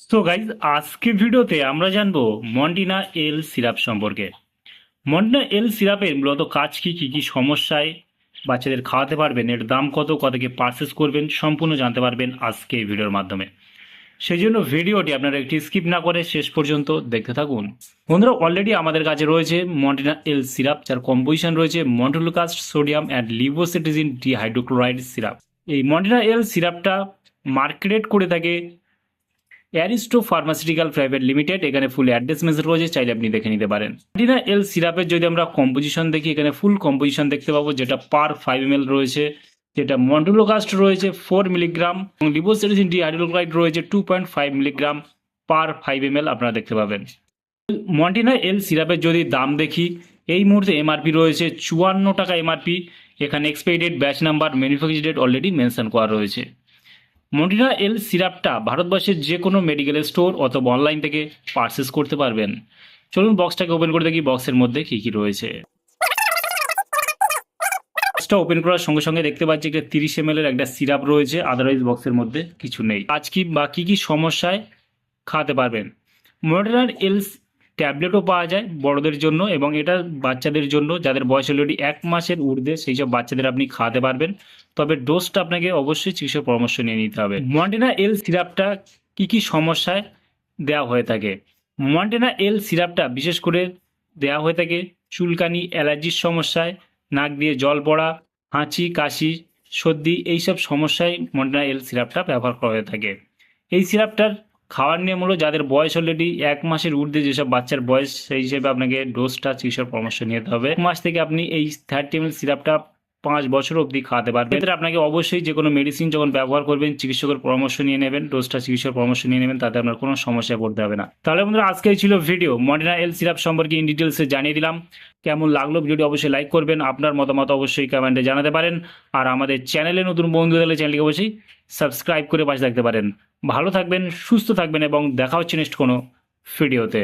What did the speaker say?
তো গাইজ আজকে ভিডিওতে আমরা জানব মন্টিনা এল সিরাপ সম্পর্কে। মন্টিনা এল সিরাপের মূলত কাজ কী কী কী সমস্যায় বাচ্চাদের খাওয়াতে পারবেন, এর দাম কত কত কতকে পারচেস করবেন, সম্পূর্ণ জানতে পারবেন আজকে এই ভিডিওর মাধ্যমে। সেই জন্য ভিডিওটি আপনারা একটি স্কিপ না করে শেষ পর্যন্ত দেখতে থাকুন। বন্ধুরা অলরেডি আমাদের কাছে রয়েছে মন্টিনা এল সিরাপ, যার কম্পোজিশন রয়েছে montelukast sodium and levocetirizine dihydrochloride syrup. এই মন্টিনা এল সিরাপটা মার্কেটেড করে থাকে অ্যারিস্টো ফার্মাসিউটিক্যাল প্রাইভেট লিমিটেড এখানে ফুল অ্যাড্রেস মেসেজ রয়েছে, চাইলে আপনি দেখে নিতে পারেন। ডিনা এল সিরাপের যদি আমরা কম্পোজিশন দেখি, এখানে ফুল কম্পোজিশন দেখতে পাবো, যেটা পার ফাইভ এম রয়েছে, যেটা মন্ডুলোকাস্ট রয়েছে ফোর মিলিগ্রাম এবং লিবোসেরিজিন ডি হাইড্রোক্লাইড রয়েছে two point five milligram per five M আপনারা দেখতে পাবেন। মন্টিনা এল সিরাপের যদি দাম দেখি, এই মুহূর্তে এমআরপি রয়েছে, চুয়ান্ন টাকা এমআরপি এখানে expiry date batch number manufacture date already mention করা রয়েছে। মন্টিনা এল সিরাপটা ভারতবর্ষের যে কোনো মেডিকেল স্টোর অথবা অনলাইন থেকে পারচেস করতে পারবেন। চলুন বক্সটাকে ওপেন করে দেখি বক্সের মধ্যে কী কী রয়েছে। বক্সটা ওপেন করার সঙ্গে সঙ্গে দেখতে পাচ্ছি একটা তিরিশ এম এর একটা সিরাপ রয়েছে আদারওয়াইজ বক্সের মধ্যে কিছু নেই। আজ কি বা কী কী সমস্যায় খাওয়াতে পারবেন? মডার্নার এলস ট্যাবলেটও পাওয়া যায় বড়দের জন্য এবং এটা বাচ্চাদের জন্য, যাদের বয়স অলরেডি এক মাসের ঊর্ধ্বে, সেই সব বাচ্চাদের আপনি খাওয়াতে পারবেন। তবে ডোজটা আপনাকে অবশ্যই চিকিৎসক পরামর্শ নিয়ে নিতে হবে। মন্টেনা এল সিরাপটা কি কি সমস্যায় দেওয়া হয়ে থাকে? মন্টেনা এল সিরাপটা বিশেষ করে দেওয়া হয়ে থাকে চুলকানি, অ্যালার্জির সমস্যায়, নাক দিয়ে জল পড়া, হাঁচি, কাশি, সর্দি, এইসব সমস্যায় মন্টেনা এল সিরাপটা ব্যবহার করা হয়ে থাকে। এই সিরাপটার খাওয়ার নিয়ম হলো যাদের বয়স অলরেডি এক মাসের ঊর্ধ্বে যেসব বাচ্চার বয়স, সেই হিসেবে আপনাকে ডোজটা চিকিৎসার পরামর্শ নিতে হবে। এক মাস থেকে আপনি এই থার্টি এম সিরাপটা পাঁচ বছর অবধি খাওয়াতে পারবেন। এক্ষেত্রে আপনাকে অবশ্যই যে কোনো মেডিসিন যখন ব্যবহার করবেন, চিকিৎসকের পরামর্শ নিয়ে নেবেন ডোজটা চিকিৎসার পরামর্শ নিয়ে নেবেন, তাতে আপনার কোনো সমস্যায় পড়তে হবে না। তাহলে বন্ধুরা আজকে ছিল ভিডিও মডার্না এল সিরাপ সম্পর্কে ইন ডিটেলসে জানিয়ে দিলাম। কেমন লাগল ভিডিওটি অবশ্যই লাইক করবেন। আপনার মতামত অবশ্যই কমেন্টে জানাতে পারেন। আর আমাদের চ্যানেলে নতুন বন্ধু হলে চ্যানেলকে অবশ্যই সাবস্ক্রাইব করে পাশে থাকতে পারেন। ভালো থাকবেন সুস্থ থাকবেন এবং দেখা হচ্ছে নেক্সট কোনো ভিডিওতে